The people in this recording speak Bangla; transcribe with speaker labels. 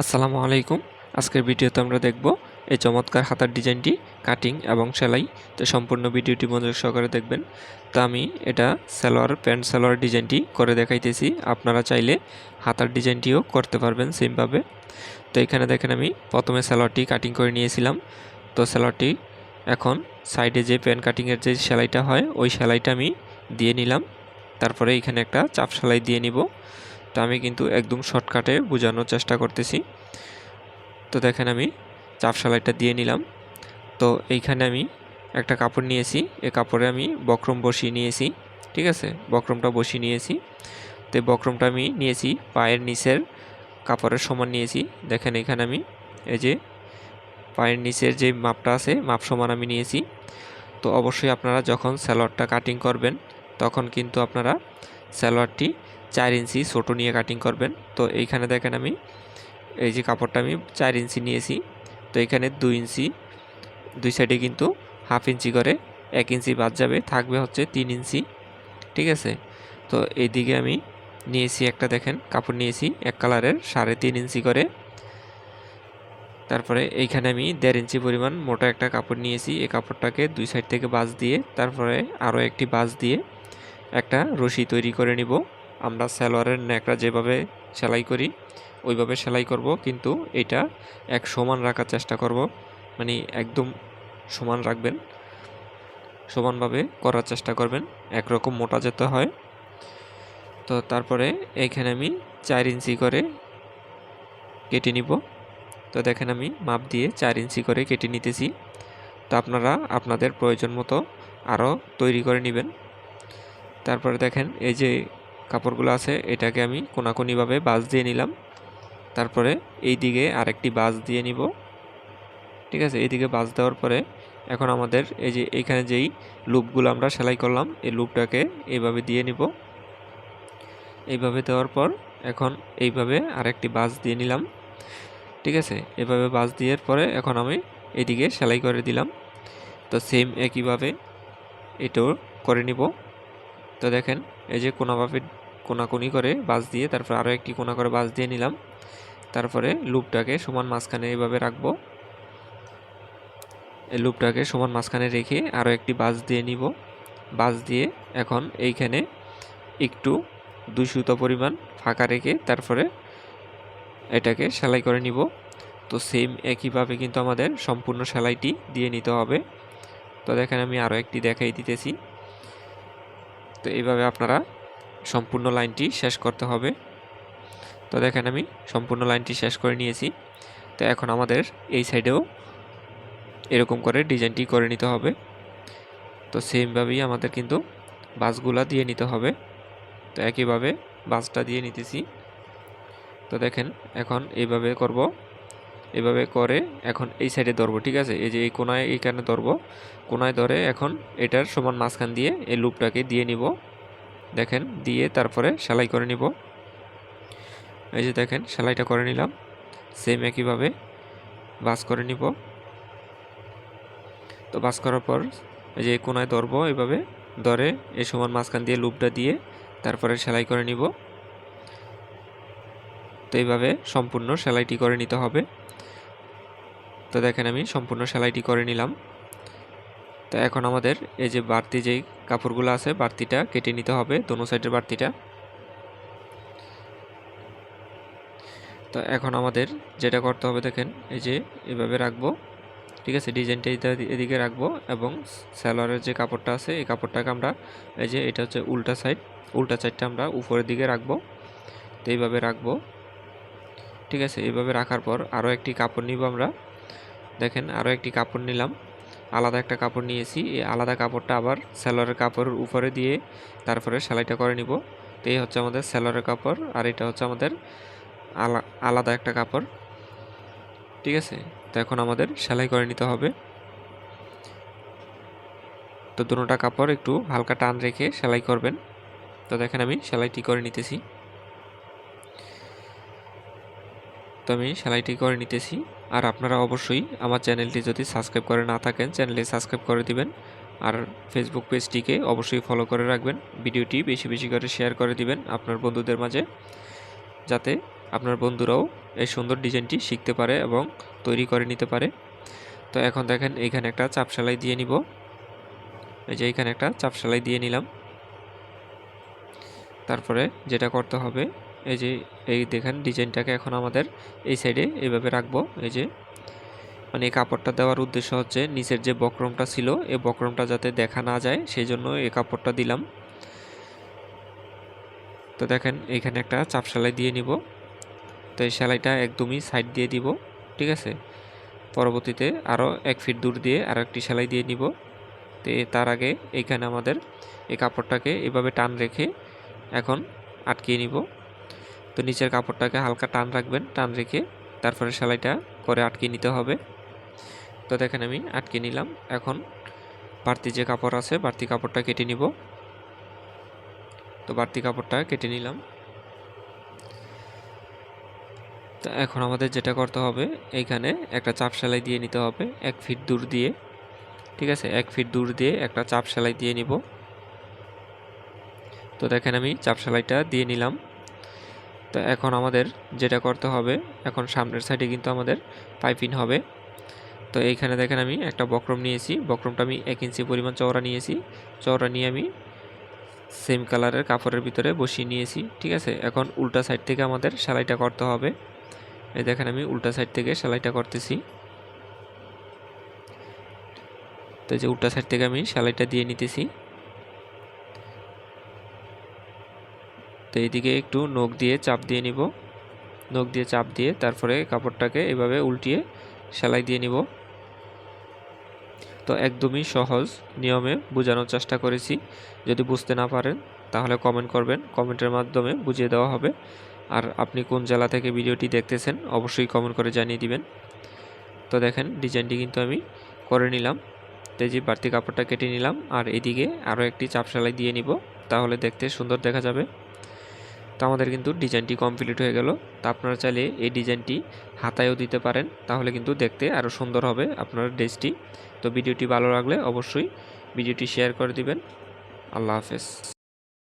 Speaker 1: আসসালামু আলাইকুম। আজকের ভিডিওতে আমরা দেখব এই চমৎকার হাতার ডিজাইনটি কাটিং এবং সেলাই। তো সম্পূর্ণ ভিডিওটি মনোযোগ সহকারে দেখবেন। তো আমি এটা সালোয়ার, প্যান্ট সালোয়ার ডিজাইনটি করে দেখাইতেছি। আপনারা চাইলে হাতার ডিজাইনটিও করতে পারবেন সেমভাবে তো এখানে দেখেন আমি প্রথমে সালোয়ারটি কাটিং করে নিয়েছিলাম। তো সালোয়ারটি এখন সাইডে যে প্যান্ট কাটিংয়ের যে সেলাইটা হয়, ওই সেলাইটা আমি দিয়ে নিলাম। তারপরে এখানে একটা চাপ সেলাই দিয়ে নিব। তো আমি কিন্তু একদম শর্টকাটে বোঝানোর চেষ্টা করতেছি। তো দেখেন আমি চাপ সেলাইটা দিয়ে নিলাম। তো এইখানে আমি একটা কাপড় নিয়েছি। এই কাপড়ে আমি বক্রম বসিয়ে নিয়েছি, ঠিক আছে? বক্রমটা বসিয়ে নিয়েছি। তো বক্রমটা আমি নিয়েছি, পায়ের নিচের কাপড়ের সমান নিয়েছি। দেখেন এখানে আমি এই যে পায়ের নিচের যে মাপটা আছে, মাপ সমান আমি নিয়েছি। তো অবশ্যই আপনারা যখন স্যালোয়ারটা কাটিং করবেন, তখন কিন্তু আপনারা স্যালোয়ারটি চার ইঞ্চি ছোটো নিয়ে কাটিং করবেন। তো এইখানে দেখেন আমি, এই যে কাপড়টা আমি চার ইঞ্চি নিয়েছি। তো এখানে দুই ইঞ্চি, দুই সাইডে কিন্তু হাফ ইঞ্চি করে এক ইঞ্চি বাদ যাবে, থাকবে হচ্ছে তিন ইঞ্চি। ঠিক আছে? তো এইদিকে আমি নিয়েছি একটা দেখেন, কাপড় নিয়েছি এক কালারের সাড়ে তিন ইঞ্চি করে। তারপরে এইখানে আমি দেড় ইঞ্চি পরিমাণ মোটা একটা কাপড় নিয়েছি, এই কাপড়টাকে দুই সাইড থেকে বাজ দিয়ে, তারপরে আরও একটি বাঁশ দিয়ে একটা রশি তৈরি করে নিব। আমরা সালোয়ারের ন্যাকড়া যেভাবে সেলাই করি, ওইভাবে সেলাই করব। কিন্তু এটা এক সমান রাখার চেষ্টা করব। মানে একদম সমান রাখবেন। সমানভাবে করার চেষ্টা করবেন। একরকম মোটা যেতে হয়। তো তারপরে এইখানে আমি চার ইঞ্চি করে কেটে নিব। তো দেখেন আমি মাপ দিয়ে চার ইঞ্চি করে কেটে নিতেছি। তো আপনারা আপনাদের প্রয়োজন মতো আরও তৈরি করে নেবেন। তারপরে দেখেন এই যে কাপড়গুলো আছে, এটাকে আমি কোনাকুনিভাবে বাজ দিয়ে নিলাম। তারপরে এই দিকে আরেকটি বাজ দিয়ে নিব। ঠিক আছে, এইদিকে বাজ দেওয়ার পরে এখন আমাদের এই যে এইখানে যেই লুপগুলো আমরা সেলাই করলাম, এই লুপটাকে এইভাবে দিয়ে নিব। এইভাবে দেওয়ার পর এখন এইভাবে আরেকটি বাজ দিয়ে নিলাম। ঠিক আছে, এভাবে বাজ দেওয়ার পরে এখন আমি এদিকে সেলাই করে দিলাম। তো সেম একইভাবে এটাও করে নিব। তো দেখেন এই যে কোনাভাবে কোনাকুনি করে বাজ দিয়ে, তারপর আরও একটি কোনা করে বাজ দিয়ে নিলাম। তারপরে লুপটাকে সমান মাঝখানে এইভাবে রাখব। এই লুপটাকে সমান মাঝখানে রেখে আরও একটি বাজ দিয়ে নিব। বাজ দিয়ে এখন এইখানে একটু দুই সুতো পরিমাণ ফাঁকা রেখে তারপরে এটাকে সেলাই করে নিব। তো সেম একইভাবে কিন্তু আমাদের সম্পূর্ণ সেলাইটি দিয়ে নিতে হবে। তো দেখেন আমি আরও একটি দেখাই দিতেছি। তো এইভাবে আপনারা সম্পূর্ণ লাইনটি শেষ করতে হবে। তো দেখেন আমি সম্পূর্ণ লাইনটি শেষ করে নিয়েছি। তো এখন আমাদের এই সাইডেও এরকম করে ডিজাইনটি করে নিতে হবে। তো সেমভাবেই আমাদের কিন্তু বাসগুলা দিয়ে নিতে হবে। তো একইভাবে বাসটা দিয়ে নিতেছি। তো দেখেন এখন এইভাবে করব। এভাবে করে এখন এই সাইডে ধরবো, ঠিক আছে? এই যে এই কোনায় এইখানে ধরবো, কোনায় ধরে এখন এটার সমান মাঝখান দিয়ে এই লুপটাকে দিয়ে নিব। দেখেন, দিয়ে তারপরে সেলাই করে নিব। এই যে দেখেন, সেলাইটা করে নিলাম। সেম একইভাবে বাস করে নিব। তো বাস করার পর এই যে কোনায় ধরবো এইভাবে ধরে এই সমান মাঝখান দিয়ে লুপটা দিয়ে তারপরে সেলাই করে নিব। তো এইভাবে সম্পূর্ণ সেলাইটি করে নিতে হবে। তো দেখেন আমি সম্পূর্ণ সেলাইটি করে নিলাম। তো এখন আমাদের এই যে বাড়তি যেই কাপড়গুলো আছে, বাড়তিটা কেটে নিতে হবে দোনো সাইডের বাড়তিটা। তো এখন আমাদের যেটা করতে হবে দেখেন, এই যে এভাবে রাখব। ঠিক আছে, ডিজাইনটা এদিকে রাখব এবং স্যালোয়ারের যে কাপড়টা আছে, এই কাপড়টাকে আমরা, এই যে এটা হচ্ছে উল্টা সাইড, উল্টা সাইডটা আমরা উপরের দিকে রাখব। তো এইভাবে রাখব। ঠিক আছে, এইভাবে রাখার পর আরও একটি কাপড় নিব আমরা। দেখেন আরও একটি কাপড় নিলাম। আলাদা একটা কাপড় নিয়েছি। এই আলাদা কাপড়টা আবার স্যালোয়ারের কাপড়ের উপরে দিয়ে তারপরে সেলাইটা করে নিব। তো এই হচ্ছে আমাদের স্যালোয়ারের কাপড়, আর এটা হচ্ছে আমাদের আলা, আলাদা একটা কাপড়। ঠিক আছে? তো এখন আমাদের সেলাই করে নিতে হবে। তো দুটোটা কাপড় একটু হালকা টান রেখে সেলাই করবেন। তো দেখেন, আমি সেলাইটি করে নিতেছি। তো আমি সেলাইটি করে নিতেছি। আর আপনারা অবশ্যই আমার চ্যানেলটি যদি সাবস্ক্রাইব করে না থাকেন, চ্যানেলটি সাবস্ক্রাইব করে দিবেন। আর ফেসবুক পেজটিকে অবশ্যই ফলো করে রাখবেন। ভিডিওটি বেশি বেশি করে শেয়ার করে দিবেন আপনার বন্ধুদের মাঝে, যাতে আপনার বন্ধুরাও এই সুন্দর ডিজাইনটি শিখতে পারে এবং তৈরি করে নিতে পারে। তো এখন দেখেন এইখানে একটা চাপ সেলাই দিয়ে নিব। এই যে এইখানে একটা চাপ সেলাই দিয়ে নিলাম। তারপরে যেটা করতে হবে এই যে, এই দেখেন ডিজাইনটাকে এখন আমাদের এই সাইডে এইভাবে রাখব। এই যে মানে এই কাপড়টা দেওয়ার উদ্দেশ্য হচ্ছে নিচের যে বক্রমটা ছিল, এই বক্রমটা যাতে দেখা না যায়, সেই জন্য এই কাপড়টা দিলাম। তো দেখেন এইখানে একটা চাপ সেলাই দিয়ে নিব। তো এই সেলাইটা একদমই সাইড দিয়ে দিব, ঠিক আছে? পরবর্তীতে আরও এক ফিট দূর দিয়ে আরও একটি সেলাই দিয়ে নিব। তো তার আগে এইখানে আমাদের এই কাপড়টাকে এভাবে টান রেখে এখন আটকিয়ে নিব। তো নিচের কাপড়টাকে হালকা টান রাখবেন, টান রেখে তারপরে সেলাইটা করে আটকে নিতে হবে। তো দেখেন আমি আটকে নিলাম। এখন বাড়তি যে কাপড় আছে, বাড়তি কাপড়টা কেটে নিব। তো বাড়তি কাপড়টা কেটে নিলাম। তো এখন আমাদের যেটা করতে হবে, এইখানে একটা চাপ সেলাই দিয়ে নিতে হবে, এক ফিট দূর দিয়ে। ঠিক আছে? এক ফিট দূর দিয়ে একটা চাপ সেলাই দিয়ে নিব। তো দেখেন আমি চাপ সেলাইটা দিয়ে নিলাম। তো এখন আমাদের যেটা করতে হবে, এখন সামনের সাইডে কিন্তু আমাদের পাইপিং হবে। তো এইখানে দেখেন আমি একটা বক্রম নিয়েছি, বক্রমটা আমি এক ইঞ্চি পরিমাণ চওড়া নিয়েছি। চওড়া নিয়ে আমি সেম কালারের কাপড়ের ভিতরে বসিয়ে নিয়েছি, ঠিক আছে? এখন উল্টা সাইড থেকে আমাদের সেলাইটা করতে হবে। এই দেখেন আমি উল্টা সাইড থেকে সেলাইটা করতেছি। তো যে উল্টা সাইড থেকে আমি সেলাইটা দিয়ে নিতেছি। তো এইদিকে একটু নখ দিয়ে চাপ দিয়ে নিব। নখ দিয়ে চাপ দিয়ে তারপরে কাপড়টাকে এভাবে উল্টিয়ে সেলাই দিয়ে নিব। তো একদমই সহজ নিয়মে বোঝানোর চেষ্টা করেছি। যদি বুঝতে না পারেন, তাহলে কমেন্ট করবেন। কমেন্টের মাধ্যমে বুঝিয়ে দেওয়া হবে। আর আপনি কোন জেলা থেকে ভিডিওটি দেখতেছেন, অবশ্যই কমেন্ট করে জানিয়ে দিবেন। তো দেখেন, ডিজাইনটি কিন্তু আমি করে নিলাম। তো যে বাড়তি কাপড়টা কেটে নিলাম। আর এদিকে আরও একটি চাপ সেলাই দিয়ে নিব। তাহলে দেখতে সুন্দর দেখা যাবে। তো আমাদের কিন্তু ডিজাইনটি কমপ্লিট হয়ে গেল। তো আপনারা চাইলে এই ডিজাইনটি হাতায়ও দিতে পারেন, তাহলে কিন্তু দেখতে আরও সুন্দর হবে আপনার ড্রেসটি তো ভিডিওটি ভালো লাগলে অবশ্যই ভিডিওটি শেয়ার করে দিবেন। আল্লাহ হাফেজ।